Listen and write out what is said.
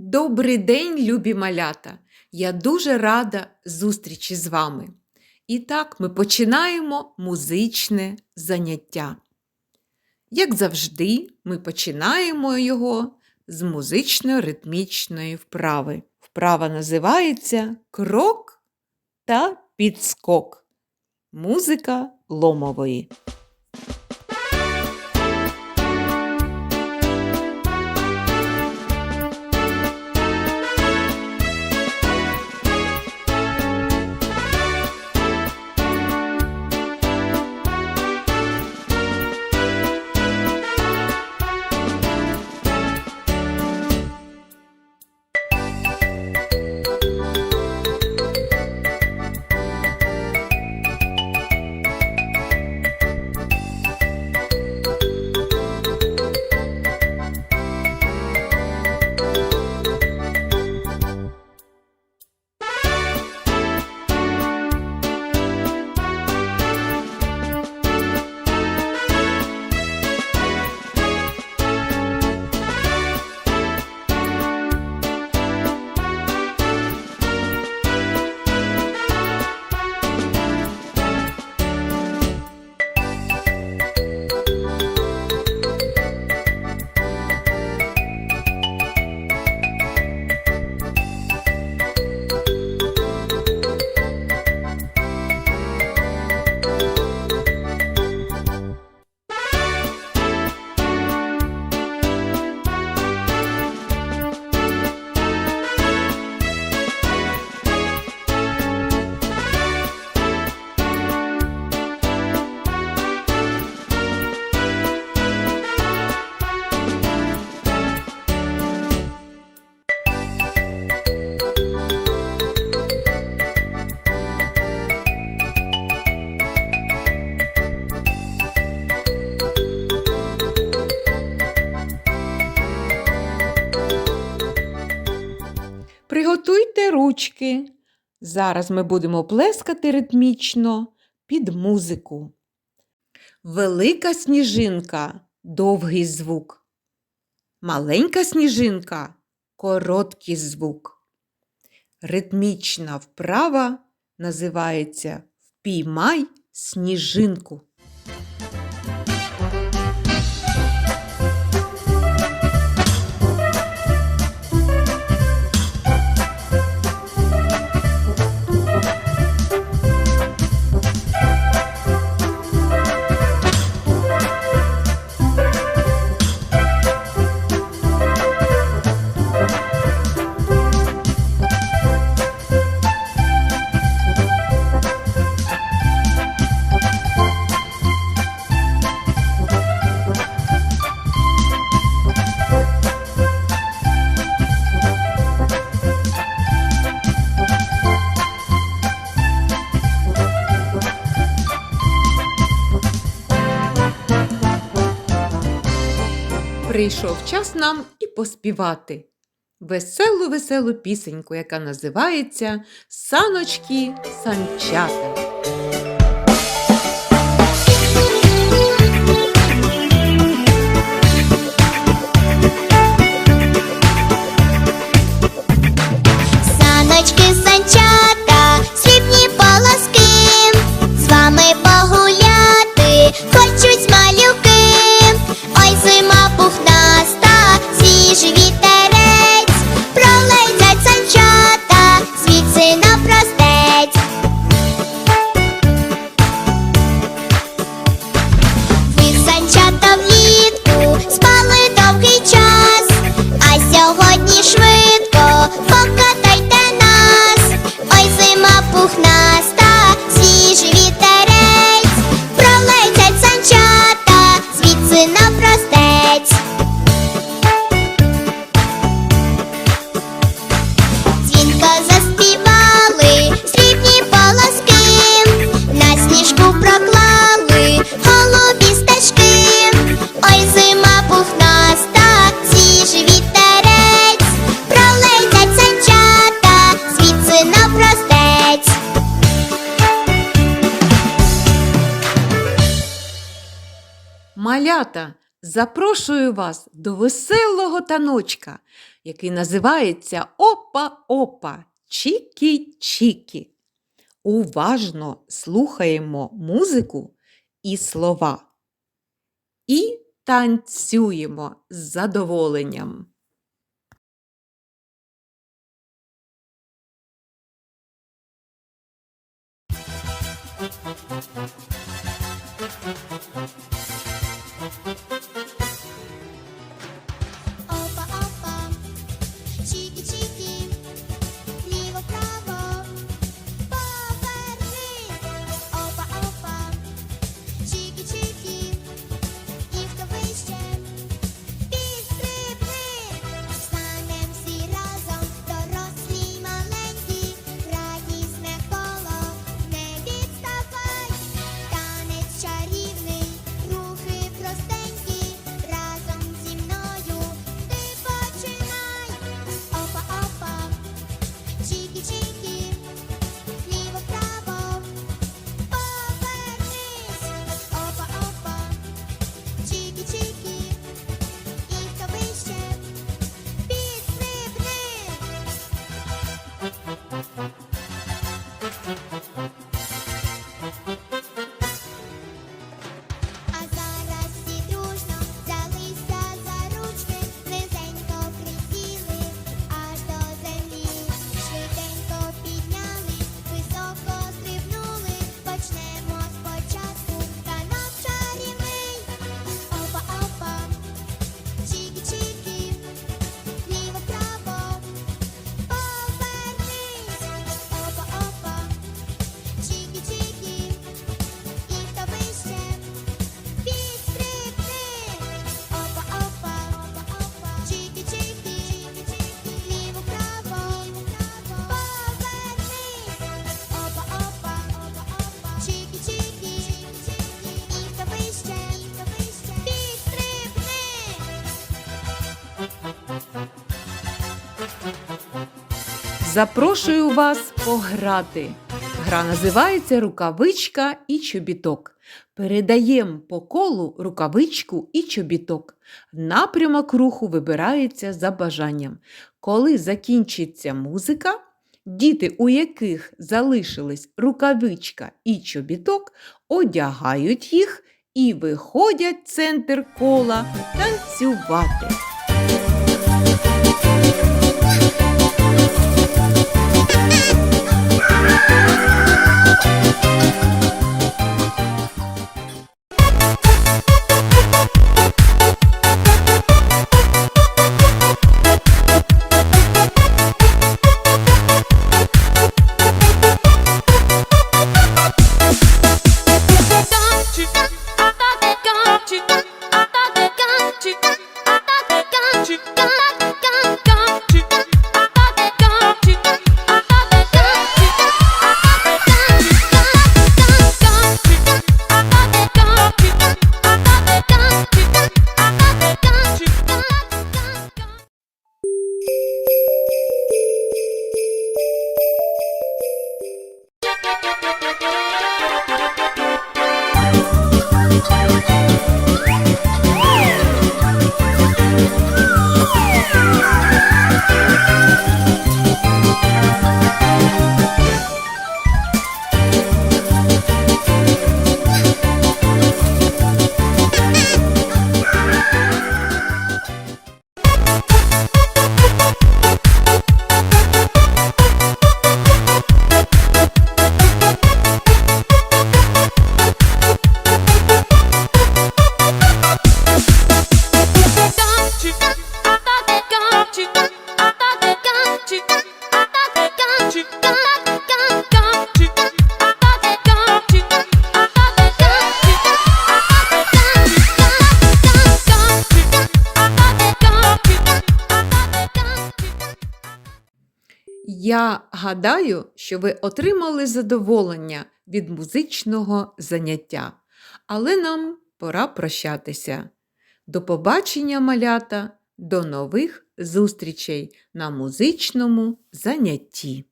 Добрий день, любі малята! Я дуже рада зустрічі з вами. І так ми починаємо музичне заняття. Як завжди, ми починаємо його з музично-ритмічної вправи. Вправа називається Крок та підскок. Музика ломової. Ручки. Зараз ми будемо плескати ритмічно під музику. Велика сніжинка довгий звук. Маленька сніжинка короткий звук. Ритмічна вправа називається Впіймай сніжинку. Прийшов час нам і поспівати веселу веселу пісеньку, яка називається Саночки санчата. Малята, запрошую вас до веселого таночка, який називається Опа-опа, Чікі-чікі. Уважно слухаємо музику і слова. І танцюємо з задоволенням. Запрошую вас пограти. Гра називається Рукавичка і чобіток. Передаємо по колу рукавичку і чобіток. Напрямок руху вибирається за бажанням. Коли закінчиться музика, діти, у яких залишились рукавичка і чобіток, одягають їх і виходять в центр кола танцювати. Я гадаю, що ви отримали задоволення від музичного заняття, але нам пора прощатися. До побачення, малята, до нових зустрічей на музичному занятті.